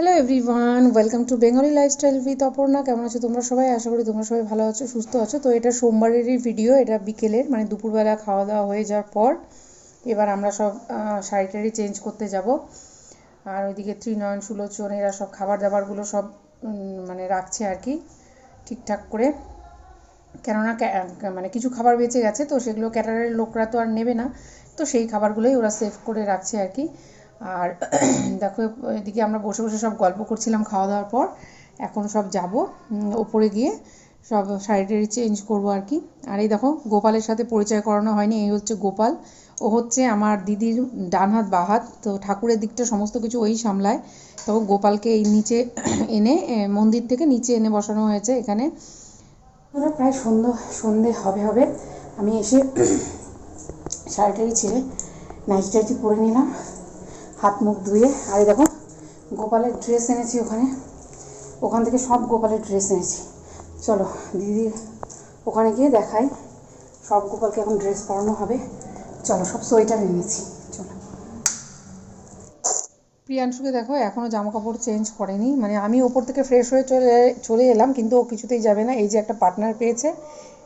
Hello everyone welcome to Bengali lifestyle with Aparna কেমন আছো তোমরা সবাই? আশা করি তোমরা সবাই ভালো আছো সুস্থ আছো। তো এটা সোমবারেরই ভিডিও এটা বিকেলের মানে দুপুরবেলা খাওয়া দাওয়া হয়ে যাওয়ার পর এবার আমরা সব আহ, শাড়ি টাড়ি চেঞ্জ করতে যাব। আর ওইদিকে ত্রিনয়ন সুলোচন এরা সব খাবার দাবারগুলো সব মানে রাখছে আর কি ঠিকঠাক করে। কেননা মানে কিছু খাবার বেঁচে গেছে তো সেগুলো ক্যাটারের লোকরা তো আর নেবে না। তো সেই খাবারগুলোই ওরা সেভ করে রাখছে আর কি। আর দেখো, এদিকে আমরা বসে বসে সব গল্প করছিলাম খাওয়া দাওয়ার পর। এখন সব যাব ওপরে গিয়ে সব শাড়ি টাড়ি চেঞ্জ করব আর কি। আর এই দেখো, গোপালের সাথে পরিচয় করানো হয়নি, এই হচ্ছে গোপাল। ও হচ্ছে আমার দিদির ডান হাত বা হাত তো ঠাকুরের দিকটা সমস্ত কিছু ওই সামলায়। তো গোপালকে এই নিচে এনে মন্দির থেকে নিচে এনে বসানো হয়েছে এখানে। আমরা প্রায় সন্ধ্যা সন্ধে হবে হবে। আমি এসে শাড়ি টাড়ি ছেড়ে নাইটি টাইটি পরে নিলাম। হাত মুখ ধুয়ে, আর দেখো, গোপালের ড্রেস এনেছি ওখানে। ওখান থেকে সব গোপালের ড্রেস এনেছি। চলো দিদির ওখানে গিয়ে দেখাই। সব গোপালকে এখন ড্রেস পরানো হবে। চলো, সব সোয়েটার এনেছি। চলো। প্রিয়াংশুকে দেখো এখনও জামা কাপড় চেঞ্জ করেনি। মানে আমি ওপর থেকে ফ্রেশ হয়ে চলে চলে এলাম, কিন্তু ও কিছুতেই যাবে না। এই যে একটা পার্টনার পেয়েছে,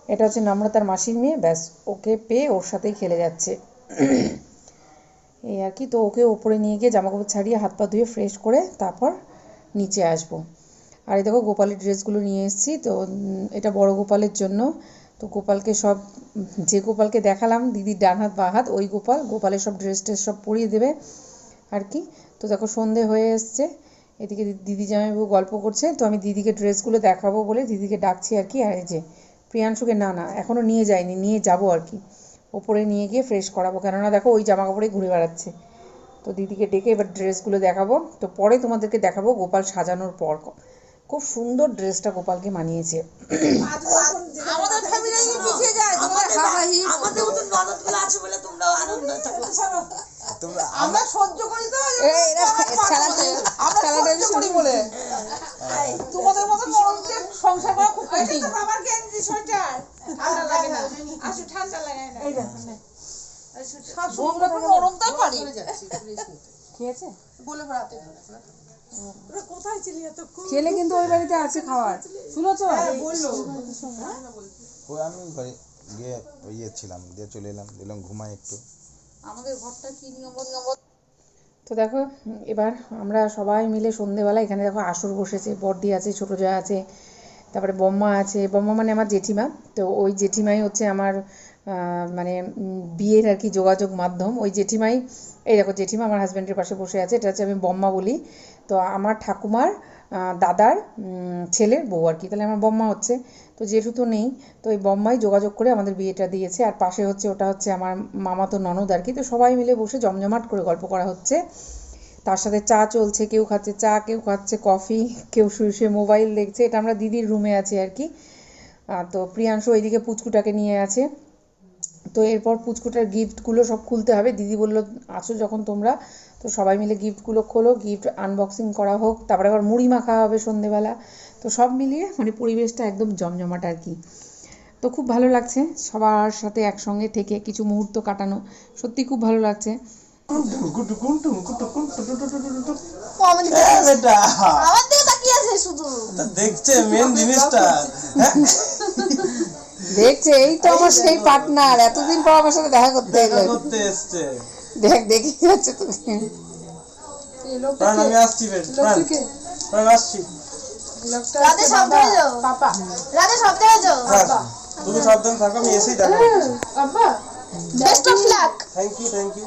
এটা হচ্ছে নম্রতার মাসির মেয়ে। ব্যাস, ওকে পেয়ে ওর সাথেই খেলে যাচ্ছে। এই আর কি, তো ওকে ওপরে নিয়ে গিয়ে জামা কাপড় ছাড়িয়ে হাত পা ধুয়ে ফ্রেশ করে তারপর নিচে আসব। আর এই দেখো গোপালের ড্রেসগুলো নিয়ে এসেছি, তো এটা বড় গোপালের জন্য। তো গোপালকে সব, যে গোপালকে দেখালাম, দিদির ডান হাত, বা হাত, ওই গোপাল, গোপালের সব ড্রেস ট্রেস সব পরিয়ে দেবে আর কি। তো দেখো সন্ধে হয়ে এসছে, এদিকে দিদি জামাইবাবু গল্প করছে, তো আমি দিদিকে ড্রেসগুলো দেখাবো বলে দিদিকে ডাকছি আর কি। আর এই যে, প্রিয়াংশুকে, না না এখনও নিয়ে যায়নি নিয়ে যাব আর কি। ওপরে নিয়ে গিয়ে ফ্রেশ করাবো কেননা দেখো ওই জামা কাপড়েই ঘুরে বেড়াচ্ছে তো দিদিকে ডেকে এবার ড্রেসগুলো দেখাবো তো পরে তোমাদেরকে দেখাবো গোপাল সাজানোর পর খুব সুন্দর ড্রেসটা গোপালকে মানিয়েছে আমাদের ফ্যামিলি পিছিয়ে যায় আমাদের মতো ননদগুলো আছে বলে তোমরাও আনন্দ আমরা সহ্য করি তো আমরা সহ্য করি বলে তোমাদের মতো সংসার করা খুব কঠিন বাবার গেঞ্জি সোয়েটার ঠান্ডা লাগে না। আসু ঠান্ডা লাগে না। সব আমরা তো পারি খেয়েছে? বলে বেড়াতে কোথায় ছিলি এত ছেলে কিন্তু ওই বাড়িতে আছে। খাওয়ার শুনেছো? বলল। ওই আমি ঘরে গিয়ে ইয়ে ছিলাম দিয়ে চলে এলাম দিলাম ঘুমাই একটু। আমাদের ঘরটা কি তো দেখো এবার আমরা সবাই মিলে সন্ধেবেলা এখানে দেখো আসর বসেছে বর্দি আছে ছোটো জয়া আছে। তারপরে বম্মা আছে, বম্মা মানে আমার জেঠিমা। তো ওই জেঠিমাই হচ্ছে আমার মানে বিয়ের আর কি যোগাযোগ মাধ্যম। ওই জেঠিমাই, এই দেখো জেঠিমা আমার হাজব্যান্ডের পাশে বসে আছে, এটা হচ্ছে আমি বম্মা বলি। তো আমার ঠাকুমার দাদার ছেলের বউ আর কি। তাহলে আমার বম্মা হচ্ছে। তো জেঠু তো নেই, তো ওই বম্মাই যোগাযোগ করে আমাদের বিয়েটা দিয়েছে। আর পাশে হচ্ছে, ওটা হচ্ছে আমার মামাতো ননদ আর কি। তো সবাই মিলে বসে জমজমাট করে গল্প করা হচ্ছে। তার সাথে চা চলছে, কেউ খাচ্ছে চা, কেউ খাচ্ছে কফি, কেউ শুয়ে শুয়ে মোবাইল দেখছে। এটা আমরা দিদির রুমে আছি আর কি। তো প্রিয়াংশু ওইদিকে পুচকুটাকে নিয়ে আছে। তো এরপর পুচকুটার গিফটগুলো সব খুলতে হবে। দিদি বলল, আসো যখন তোমরা। তো সবাই মিলে গিফটগুলো খোলো গিফট আনবক্সিং করা হোক, তারপরে আবার মুড়ি মাখা হবে সন্ধেবেলা। তো সব মিলিয়ে মানে পরিবেশটা একদম জমজমাট আর কি। তো খুব ভালো লাগছে সবার সাথে একসঙ্গে থেকে কিছু মুহূর্ত কাটানো। সত্যি খুব ভালো লাগছে। বেটা আমার দিকে তাকিয়ে আছে শুধু তা দেখছে মেন জিনিসটা? দেখছে এই তো আমার সেই পার্টনার এতদিন পর আমার সাথে দেখা করতে এলো করতে এসছে। দেখ দেখি যাচ্ছে তোকে আমি আসছি বেশ প্রাণ। প্রাণ আসছি। রাতে সাবধানে যাও। পাপা রাতে সাবধানে যাও। হ্যাঁ তুমি সাবধান থাকো আমি এসেই দেখা আব্বা best of luck thank you thank you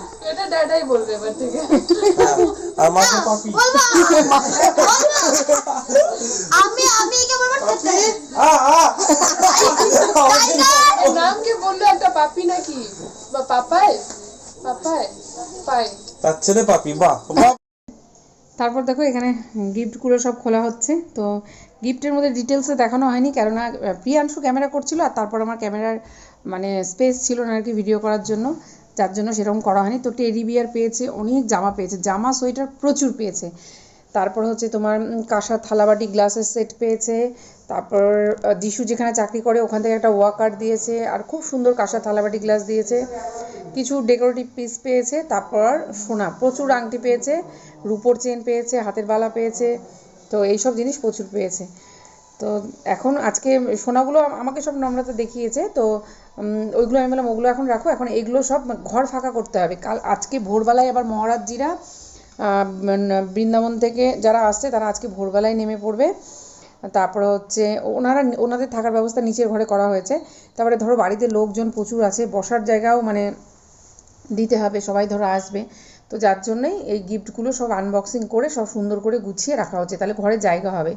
এটা ড্যাডাই বলবে এবার থেকে। হ্যাঁ, আর মাকে পাপি। আমি আমি একে বলব আ আ। নাম কি বলল একটা পাপি নাকি? বা পাপায়? পাপায়? পাই তার ছেলে পাপি বাহ বাহ। তারপর দেখো এখানে গিফটগুলো সব খোলা হচ্ছে। তো গিফটের মধ্যে ডিটেলসে দেখানো হয়নি কেননা প্রিয়াংশু ক্যামেরা করছিল আর তারপর আমার ক্যামেরার মানে স্পেস ছিল না আর কি ভিডিও করার জন্য। যার জন্য সেরকম করা হয়নি। তো টেডি বিয়ার পেয়েছে, অনেক জামা পেয়েছে। জামা, সোয়েটার প্রচুর পেয়েছে। তারপর হচ্ছে তোমার কাঁসার থালাবাটি, গ্লাসের সেট পেয়েছে। তারপর যিশু যেখানে চাকরি করে, ওখান থেকে একটা ওয়াকার দিয়েছে। আর খুব সুন্দর কাঁসার থালাবাটি, গ্লাস দিয়েছে। কিছু ডেকোরেটিভ পিস পেয়েছে। তারপর সোনা, প্রচুর আংটি পেয়েছে। রুপোর চেন পেয়েছে, হাতের বালা পেয়েছে। তো এইসব জিনিস প্রচুর পেয়েছে। তো এখন আজকে সোনাগুলো আমাকে সব নম্রতা দেখিয়েছে। তো ওইগুলো আমি বললাম, ওগুলো এখন রাখো, এখন এগুলো সব ঘর ফাঁকা করতে হবে। কাল, আজকে ভোরবেলায় আবার মহারাজজিরা বৃন্দাবন থেকে যারা আসছে, তারা আজকে ভোরবেলায় নেমে পড়বে। তারপরে হচ্ছে, ওনারা, ওনাদের থাকার ব্যবস্থা নিচের ঘরে করা হয়েছে। তারপরে ধরো বাড়িতে লোকজন প্রচুর আছে, বসার জায়গাও মানে দিতে হবে, সবাই ধরো আসবে। তো যার জন্যই এই গিফটগুলো সব আনবক্সিং করে সব সুন্দর করে গুছিয়ে রাখা হচ্ছে, তাহলে ঘরে জায়গা হবে।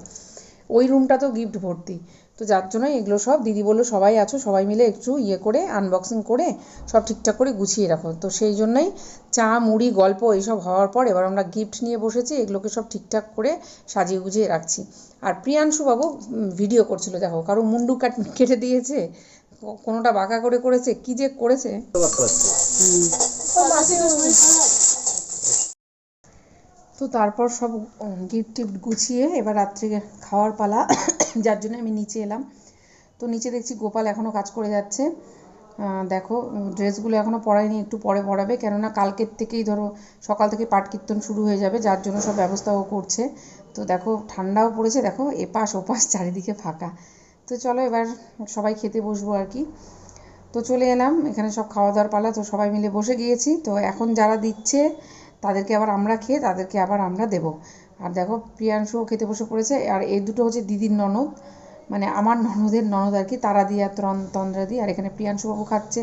ওই রুমটা তো গিফট ভর্তি। তো যার জন্যই এগুলো সব দিদি বলল সবাই আছো সবাই মিলে একটু ইয়ে করে আনবক্সিং করে সব ঠিকঠাক করে গুছিয়ে রাখো। তো সেই জন্যই চা মুড়ি গল্প এইসব হওয়ার পর এবার আমরা গিফট নিয়ে বসেছি এগুলোকে সব ঠিকঠাক করে সাজিয়ে গুছিয়ে রাখছি। আর প্রিয়াংশু বাবু ভিডিও করছিল দেখো কারও মুন্ডু কাট কেটে দিয়েছে কোনোটা বাঁকা করে করেছে কি যে করেছে? তো তারপর সব গিফট টিফট গুছিয়ে এবার রাত্রে খাওয়ার পালা। যার জন্য আমি নিচে এলাম। তো নিচে দেখছি গোপাল এখনও কাজ করে যাচ্ছে। দেখো ড্রেসগুলো এখনও পরায়নি, একটু পরে পরাবে। কেননা কালকের থেকেই ধরো, সকাল থেকে পাঠ কীর্তন শুরু হয়ে যাবে, যার জন্য সব ব্যবস্থাও করছে। তো দেখো, ঠান্ডাও পড়েছে, দেখো, এপাশ ওপাশ চারিদিকে ফাঁকা। তো চলো এবার সবাই খেতে বসবো আর কি। তো চলে এলাম, এখানে সব খাওয়া দাওয়ার পালা, তো সবাই মিলে বসে গিয়েছি। তো এখন যারা দিচ্ছে তাদেরকে আবার আমরা খেয়ে তাদেরকে আবার আমরা দেব। আর দেখো প্রিয়াংশুও খেতে বসে পড়েছে, আর এই দুটো হচ্ছে দিদির ননদ। মানে আমার ননদের ননদ আর কি তারা দিয়ে তন্দ্রা দিয়ে আর এখানে প্রিয়াংশুবাবু খাচ্ছে।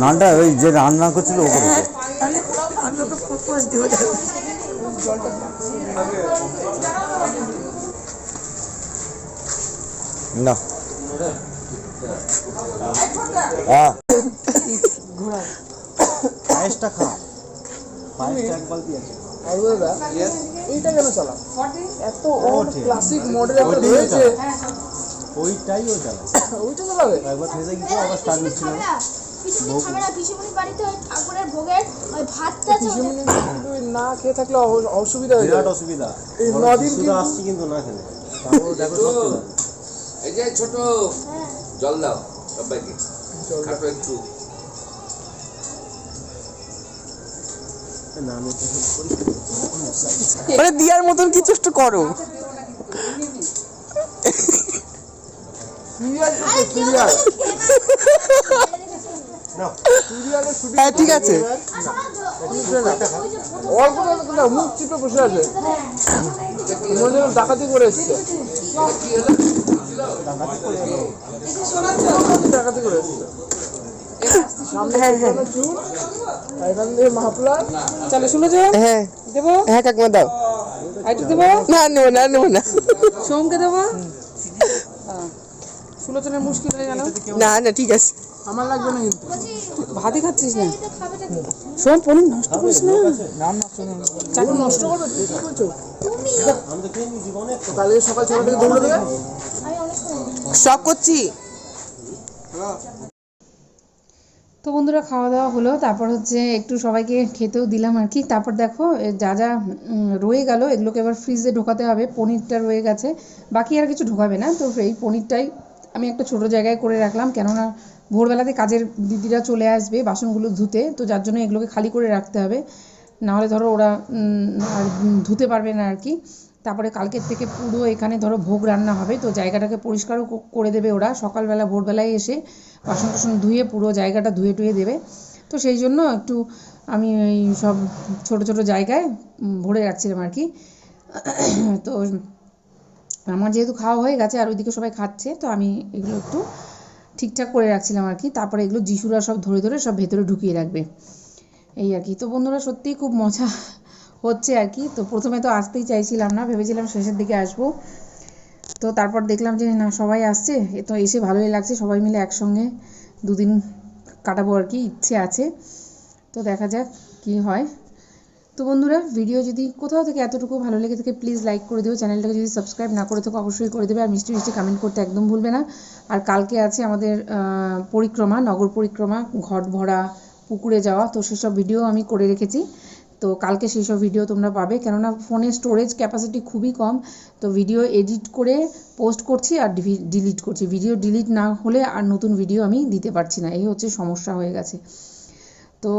নানটা ওই যে রান্না করছিল ও করেছে। না। হ্যাঁ খা পায়েসটা এক বালতি আছে। এইটা কেন চালা এত ওল্ড ক্লাসিক মডেল একটা রয়েছে। ওইটাই ও চালায়। ওইটা চালাবে? একবার ফেসে গিয়ে আবার স্টার্ট নিচ্ছিল। না খেয়ে থাকলে অসুবিধা হয়ে বিরাট যাবে অসুবিধা। নদিন শিশুরা কিন্তু- না খেলে। দেখো এই যে ছোট। জল দাও সবাইকে। খাটো একটু। মানে দিয়ার মতন কিছু একটু করো। হ্যাঁ ঠিক আছে। আছে ডাকাতি করে এসছে ডাকাতি করে এসছে চুল এখান দিয়ে শুনেছো হ্যাঁ। দেবো হ্যাঁ কাকিমা দাও। আইটু দেবো না নেব না নেব না। সোমকে দেবো? সুলোচনের মুশকিল হয়ে গেল। না না ঠিক আছে। আমার লাগবে না কিন্তু। ভাতই খাচ্ছিস না? সোম পনির নষ্ট করিস না? চাকরি নষ্ট করবে কি করছ কালকে সকাল ছটা থেকে দৌড়ে দেবে সব করছি। তো বন্ধুরা খাওয়া দাওয়া হলো, তারপর হচ্ছে একটু সবাইকে খেতেও দিলাম আর কি। তারপর দেখো যা যা রয়ে গেল, এগুলোকে এবার ফ্রিজে ঢোকাতে হবে, পনিরটা রয়ে গেছে। বাকি আর কিছু ঢোকাবে না, তো এই পনিরটাই আমি একটা ছোট জায়গায় করে রাখলাম, কেননা ভোরবেলাতে কাজের দিদিরা চলে আসবে বাসনগুলো ধুতে, তো যার জন্য এগুলোকে খালি করে রাখতে হবে। নাহলে ধরো ওরা আর ধুতে পারবে না আর কি। তারপরে কালকের থেকে পুরো এখানে ধরো ভোগ রান্না হবে, তো জায়গাটাকে পরিষ্কারও করে দেবে ওরা। সকালবেলা, ভোরবেলায় এসে বাসন টাসন ধুয়ে পুরো জায়গাটা ধুয়ে টুয়ে দেবে। তো সেই জন্য একটু আমি এই সব ছোট ছোট জায়গায় ভরে রাখছিলাম আর কি। তো আমার যেহেতু খাওয়া হয়ে গেছে আর ওইদিকে সবাই খাচ্ছে, তো আমি এগুলো একটু ঠিকঠাক করে রাখছিলাম আর কি। তারপরে এগুলো যিশুরা সব ধরে ধরে সব ভেতরে ঢুকিয়ে রাখবে। এই আর কি। তো বন্ধুরা, সত্যিই খুব মজা হচ্ছে আর কি। তো প্রথমে তো আসতেই চাইছিলাম না, ভেবেছিলাম শেষের দিকে আসব। তো তারপর দেখলাম যে, না, সবাই আসছে। এ তো এসে ভালোই লাগছে, সবাই মিলে একসঙ্গে দুদিন কাটাবো আর কি, ইচ্ছে আছে। তো দেখা যাক কি হয়। তো বন্ধুরা, ভিডিও যদি কোথাও থেকে এতটুকু ভালো লেগে থাকে প্লিজ লাইক করে দেবে চ্যানেলটাকে যদি সাবস্ক্রাইব না করে থাকো, অবশ্যই করে দেবে। আর মিষ্টি মিষ্টি কমেন্ট করতে একদম ভুলবে না। আর কালকে আছে আমাদের পরিক্রমা, নগর পরিক্রমা, ঘট ভরা পুকুরে যাওয়া, তো সেসব ভিডিও আমি করে রেখেছি। তো কালকে সেই সব ভিডিও তোমরা পাবে। কেননা ফোনে স্টোরেজ ক্যাপাসিটি খুবই কম, তো ভিডিও এডিট করে পোস্ট করছি আর ডিলিট করছি। ভিডিও ডিলিট না হলে আর নতুন ভিডিও আমি দিতে পারছি না। এই হচ্ছে সমস্যা হয়ে গেছে। তো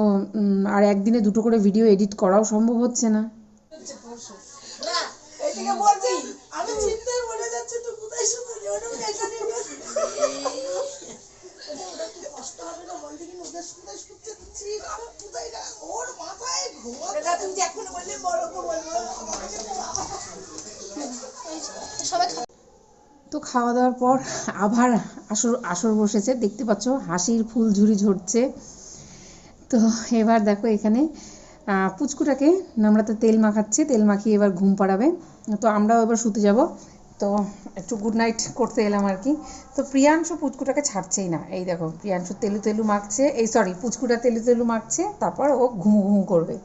আর একদিনে দুটো করে ভিডিও এডিট করাও সম্ভব হচ্ছে না। আমি কষ্ট হবে না দিচ্ছি। কোথায় না ওর মাথায় তুমি এখন বললে বড় তো খাওয়া দাওয়ার পর আবার আসর আসর বসেছে। দেখতে পাচ্ছ হাসির ফুল ঝুরি ঝরছে। তো এবার দেখো এখানে আহ, পুচকুটাকে নামড়াতে তেল মাখাচ্ছি। তেল মাখিয়ে এবার ঘুম পাড়াবে। তো আমরাও এবার শুতে যাব। তো একটু গুড নাইট করতে এলাম আর কি। তো প্রিয়াংশু পুচকুটাকে ছাড়ছেই না। এই দেখো, প্রিয়াংশু তেলু তেলু মাখছে, এই সরি পুচকুটা তেলু তেলু মাখছে, তারপর ও ঘুমু ঘুমু করবে।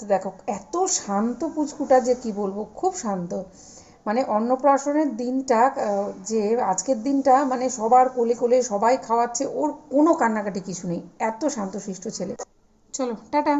তো দেখো, এত শান্ত পুচকুটা যে কি বলব, খুব শান্ত। মানে অন্নপ্রাশনের দিনটা যে আজকের দিনটা মানে সবার কোলে কোলে সবাই খাওয়াচ্ছে, ওর কোনো কান্নাকাটি কিছু নেই। এত শান্তশিষ্ট ছেলে। চলো, টাটা।